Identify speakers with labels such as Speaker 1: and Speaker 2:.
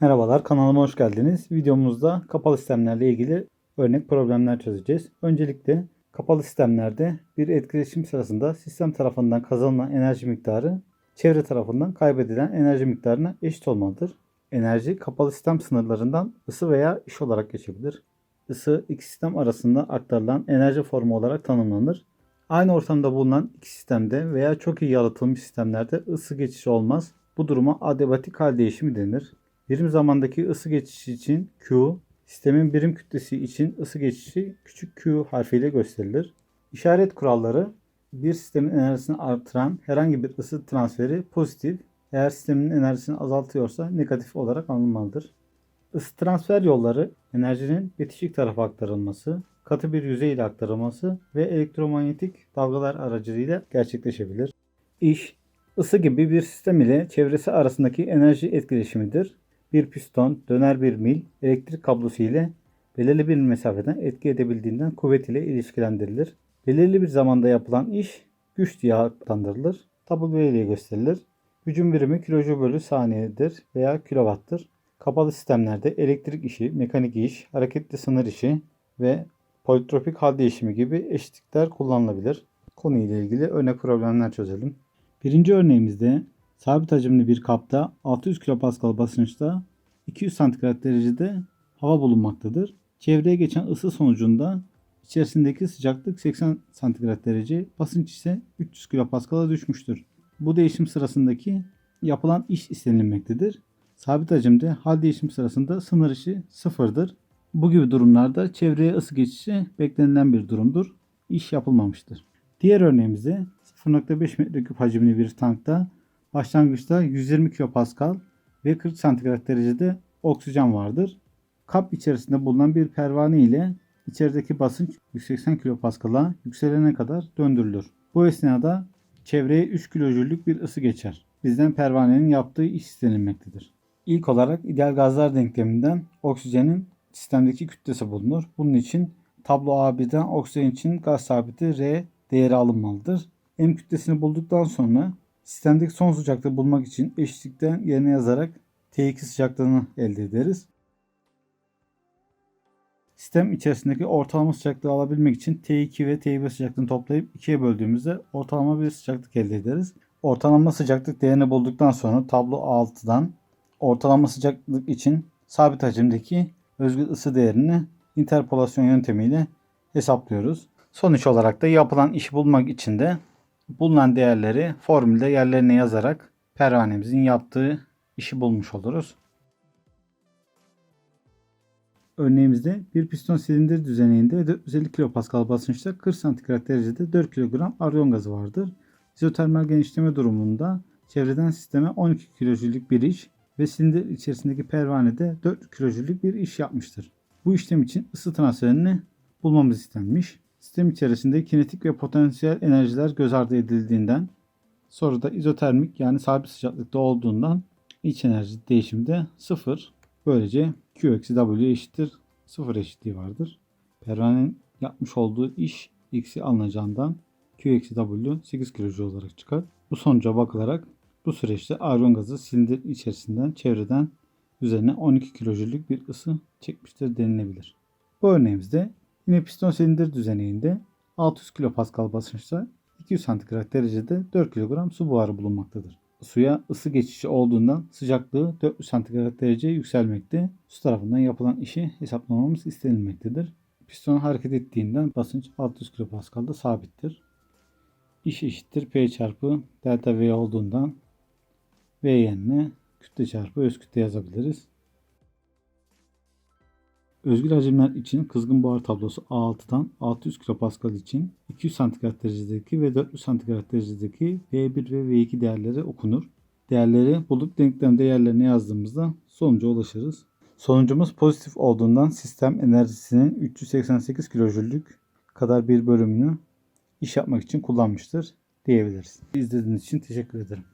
Speaker 1: Merhabalar kanalıma hoş geldiniz. Videomuzda kapalı sistemlerle ilgili örnek problemler çözeceğiz. Öncelikle kapalı sistemlerde bir etkileşim sırasında sistem tarafından kazanılan enerji miktarı çevre tarafından kaybedilen enerji miktarına eşit olmalıdır. Enerji kapalı sistem sınırlarından ısı veya iş olarak geçebilir. Isı iki sistem arasında aktarılan enerji formu olarak tanımlanır. Aynı ortamda bulunan iki sistemde veya çok iyi yalıtılmış sistemlerde ısı geçişi olmaz. Bu duruma adiabatik hal değişimi denir. Birim zamandaki ısı geçişi için Q, sistemin birim kütlesi için ısı geçişi küçük q harfiyle gösterilir. İşaret kuralları bir sistemin enerjisini artıran herhangi bir ısı transferi pozitif, eğer sistemin enerjisini azaltıyorsa negatif olarak alınmalıdır. Isı transfer yolları enerjinin bitişik tarafa aktarılması, katı bir yüzey ile aktarılması ve elektromanyetik dalgalar aracılığıyla gerçekleşebilir. İş, ısı gibi bir sistem ile çevresi arasındaki enerji etkileşimidir. Bir piston döner bir mil elektrik kablosu ile belirli bir mesafeden etki edebildiğinden kuvvet ile ilişkilendirilir. Belirli bir zamanda yapılan iş güç diye adlandırılır. W ile gösterilir. Gücün birimi kilojoule bölü saniyedir veya kilowattır. Kapalı sistemlerde elektrik işi, mekanik iş, hareketli sınır işi ve politropik hal değişimi gibi eşitlikler kullanılabilir. Konuyla ilgili örnek problemler çözelim. Birinci örneğimizde sabit hacimli bir kapta 600 kPa basınçta 200 santigrat derecede hava bulunmaktadır. Çevreye geçen ısı sonucunda içerisindeki sıcaklık 80 santigrat derece, basınç ise 300 kPa'a düşmüştür. Bu değişim sırasındaki yapılan iş istenilmektedir. Sabit hacimde hal değişim sırasında sınır işi sıfırdır. Bu gibi durumlarda çevreye ısı geçişi beklenilen bir durumdur. İş yapılmamıştır. Diğer örneğimizde 0.5 metreküp hacimli bir tankta başlangıçta 120 kPa ve 40 santigrat derecede oksijen vardır. Kap içerisinde bulunan bir pervane ile içerideki basınç 180 kPa'a yükselene kadar döndürülür. Bu esnada çevreye 3 kilojüllük bir ısı geçer. Bizden pervanenin yaptığı iş istenilmektedir. İlk olarak ideal gazlar denkleminden oksijenin sistemdeki kütlesi bulunur. Bunun için tablo A1'den oksijen için gaz sabiti R değeri alınmalıdır. M kütlesini bulduktan sonra sistemdeki son sıcaklığı bulmak için eşitlikten yerine yazarak T2 sıcaklığını elde ederiz. Sistem içerisindeki ortalama sıcaklığı alabilmek için T2 ve T1 sıcaklığını toplayıp 2'ye böldüğümüzde ortalama bir sıcaklık elde ederiz. Ortalama sıcaklık değerini bulduktan sonra tablo 6'dan ortalama sıcaklık için sabit hacimdeki özgül ısı değerini interpolasyon yöntemiyle hesaplıyoruz. Sonuç olarak da yapılan işi bulmak için de bulunan değerleri formülde yerlerine yazarak pervanemizin yaptığı işi bulmuş oluruz. Örneğimizde bir piston silindir düzeninde 450 kPa basınçta 40 santigrat derecede 4 kg argon gazı vardır. İzotermal genişleme durumunda çevreden sisteme 12 kilojüllük bir iş ve silindir içerisindeki pervanede 4 kilojüllük bir iş yapmıştır. Bu işlem için ısı transferini bulmamız istenmiş. Sistem içerisinde kinetik ve potansiyel enerjiler göz ardı edildiğinden sonra da izotermik yani sabit sıcaklıkta olduğundan iç enerji değişimde sıfır. Böylece Q eksi W eşittir sıfır eşitliği vardır. Pervanenin yapmış olduğu iş x'i alınacağından Q eksi W 8 kilojoule olarak çıkar. Bu sonuca bakılarak bu süreçte argon gazı silindir içerisinden çevreden üzerine 12 kilojüllük bir ısı çekmiştir denilebilir. Bu örneğimizde yine piston silindir düzeninde 600 kPa basınçta 200 santigrat derecede 4 kilogram su buharı bulunmaktadır. Suya ısı geçişi olduğundan sıcaklığı 400 santigrat derece yükselmekte. Su tarafından yapılan işi hesaplamamız istenilmektedir. Piston hareket ettiğinden basınç 600 kPa'da sabittir. İş eşittir P çarpı delta V olduğundan V yerine kütle çarpı öz kütle yazabiliriz. Özgül hacimler için kızgın buhar tablosu A6'dan 600 kPa için 200 santigrat derecedeki ve 400 santigrat derecedeki V1 ve V2 değerleri okunur. Değerleri bulup denklemde yerlerine yazdığımızda sonuca ulaşırız. Sonucumuz pozitif olduğundan sistem enerjisinin 388 kilojüllük kadar bir bölümünü iş yapmak için kullanmıştır diyebiliriz. İzlediğiniz için teşekkür ederim.